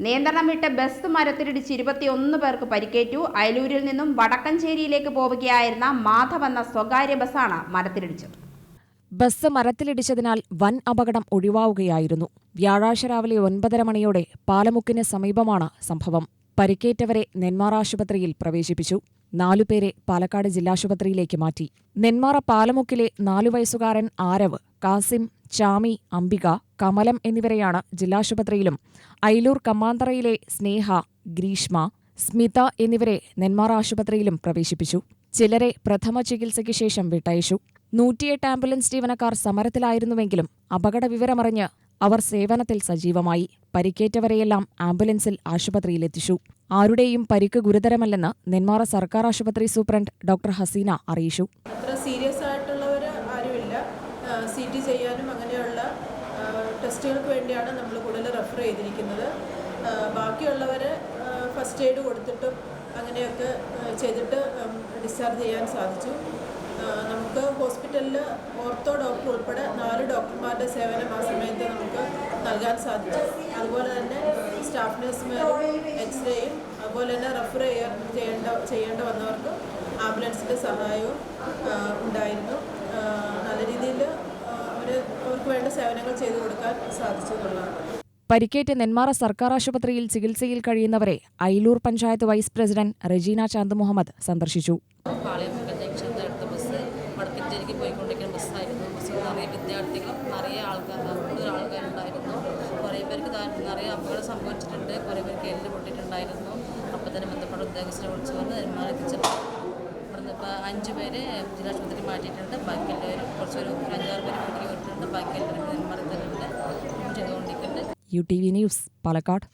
നിയന്ത്രണം വിട്ട് ബസ് മരത്തിലിടിച്ച് ഇരുപത്തിയൊന്ന് പേർക്ക് പരിക്കേറ്റു. അയലൂരിൽ നിന്നും വടക്കഞ്ചേരിയിലേക്ക് പോവുകയായിരുന്ന മാധവ് എന്ന സ്വകാര്യ ബസ്സാണ് മരത്തിലിടിച്ചത്. ബസ് മരത്തിലിടിച്ചതിനാൽ വൻ അപകടം ഒഴിവാവുകയായിരുന്നു. വ്യാഴാഴ്ച രാവിലെ ഒൻപതര മണിയോടെ പാലമുക്കിന് സമീപമാണ് സംഭവം. പരിക്കേറ്റവരെ നെന്മാറ ആശുപത്രിയിൽ പ്രവേശിപ്പിച്ചു. നാലുപേരെ പാലക്കാട് ജില്ലാശുപത്രിയിലേക്ക് മാറ്റി. നെന്മാറ പാലമുക്കിലെ നാലു വയസ്സുകാരൻ ആരവ് കാസിം ചാമി അംബിക കമലം എന്നിവരെയാണ് ജില്ലാശുപത്രിയിലും. അയിലൂർ കമ്മാന്തറയിലെ സ്നേഹ ഗ്രീഷ്മ സ്മിത എന്നിവരെ നെന്മാറ ആശുപത്രിയിലും പ്രവേശിപ്പിച്ചു. ചിലരെ പ്രഥമ ചികിത്സയ്ക്ക് ശേഷം വിട്ടയച്ചു. നൂറ്റിയെട്ട് ആംബുലൻസ് ജീവനക്കാർ സമരത്തിലായിരുന്നുവെങ്കിലും അപകട വിവരമറിഞ്ഞ് അവർ സേവനത്തിൽ സജീവമായി. പരിക്കേറ്റവരെയെല്ലാം ആംബുലൻസിൽ ആശുപത്രിയിലെത്തിച്ചു. ആരുടെയും പരിക്ക് ഗുരുതരമല്ലെന്ന് നെന്മാറ സർക്കാർ ആശുപത്രി സൂപ്രണ്ട് ഡോക്ടർ ഹസീന അറിയിച്ചു. സി ടി ചെയ്യാനും അങ്ങനെയുള്ള ടെസ്റ്റുകൾക്ക് വേണ്ടിയാണ് നമ്മൾ കൂടുതൽ റെഫർ ചെയ്തിരിക്കുന്നത്. ബാക്കിയുള്ളവർ ഫസ്റ്റ് എയ്ഡ് കൊടുത്തിട്ടും അങ്ങനെയൊക്കെ ചെയ്തിട്ട് ഡിസ്ചാർജ് ചെയ്യാൻ സാധിച്ചു. നമുക്ക് ഹോസ്പിറ്റലിൽ ഓർത്തോ ഡോക്ടർ ഉൾപ്പെടെ നാല് ഡോക്ടർമാരുടെ സേവനം ആ സമയത്ത് നമുക്ക് നൽകാൻ സാധിച്ചു. അതുപോലെ തന്നെ സ്റ്റാഫ് നഴ്സുമാരും എക്സ്റേയും അതുപോലെ തന്നെ റെഫർ ചെയ്യാൻ ചെയ്യേണ്ട ചെയ്യേണ്ട വന്നവർക്ക് ആംബുലൻസിന്റെ സഹായവും ഉണ്ടായിരുന്നു. വേണ്ട സേവനങ്ങൾ ചെയ്തു കൊടുക്കാൻ സാധിച്ചു എന്നുള്ളതാണ്. പരിക്കേറ്റ് നെന്മാറ സർക്കാർ ആശുപത്രിയിൽ ചികിത്സയിൽ കഴിയുന്നവരെ അയിലൂർ പഞ്ചായത്ത് വൈസ് പ്രസിഡന്റ് റെജീന ചാന്ദ് മുഹമ്മദ് സന്ദർശിച്ചു. വിദ്യാർത്ഥികളും നിറയെ ആൾക്കാർ കൂടുതൽ ആൾക്കാരുണ്ടായിരുന്നു കുറേ പേർക്ക് ദാ- നിറയെ അപകടം സംഭവിച്ചിട്ടുണ്ട്. കുറേ പേർക്ക് എല്ല് പൊട്ടിയിട്ടുണ്ടായിരുന്നു. അപ്പോൾ തന്നെ ബന്ധപ്പെട്ട ഉദ്യോഗസ്ഥരെ വിളിച്ചു പറഞ്ഞ് നെന്മാറ എത്തിച്ചപ്പോൾ ഇവിടുന്ന് ഇപ്പോൾ അഞ്ച് പേര് ജില്ലാശുപത്രി മാറ്റിയിട്ടുണ്ട്. ബാക്കിയുള്ളവർ കുറച്ചൊരു ചെയ്തുകൊണ്ടിരിക്കുന്നുണ്ട് U T V news Palakkad.